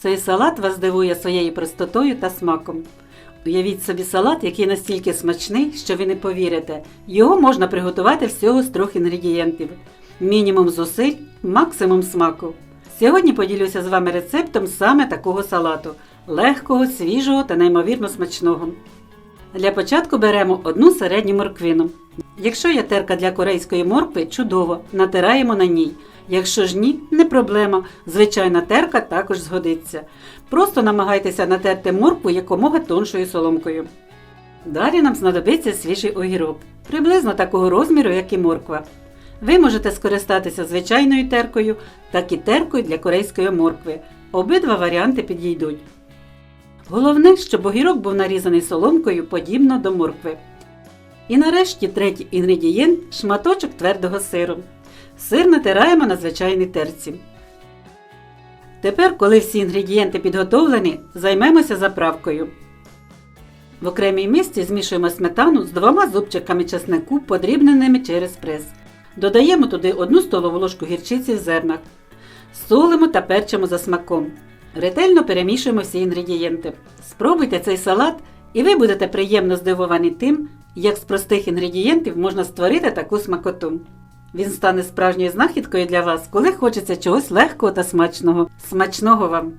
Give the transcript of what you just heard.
Цей салат вас здивує своєю простотою та смаком. Уявіть собі салат, який настільки смачний, що ви не повірите. Його можна приготувати всього з трьох інгредієнтів: мінімум зусиль, максимум смаку. Сьогодні поділюся з вами рецептом саме такого салату легкого, свіжого та неймовірно смачного. Для початку беремо одну середню морквину. Якщо є терка для корейської моркви, чудово, натираємо на ній. Якщо ж ні, не проблема. Звичайна терка також згодиться. Просто намагайтеся натерти моркву якомога тоншою соломкою. Далі нам знадобиться свіжий огірок, приблизно такого розміру, як і морква. Ви можете скористатися звичайною теркою, так і теркою для корейської моркви. Обидва варіанти підійдуть. Головне, щоб огірок був нарізаний соломкою подібно до моркви. І нарешті третій інгредієнт шматочок твердого сиру. Сир натираємо на звичайній терці. Тепер, коли всі інгредієнти підготовлені, займемося заправкою. В окремій мисці змішуємо сметану з двома зубчиками чеснику, подрібненими через прес. Додаємо туди 1 столову ложку гірчиці в зернах. Солимо та перчимо за смаком. Ретельно перемішуємо всі інгредієнти. Спробуйте цей салат, і ви будете приємно здивовані тим, як з простих інгредієнтів можна створити таку смакоту. Він стане справжньою знахідкою для вас, коли хочеться чогось легкого та смачного. Смачного вам!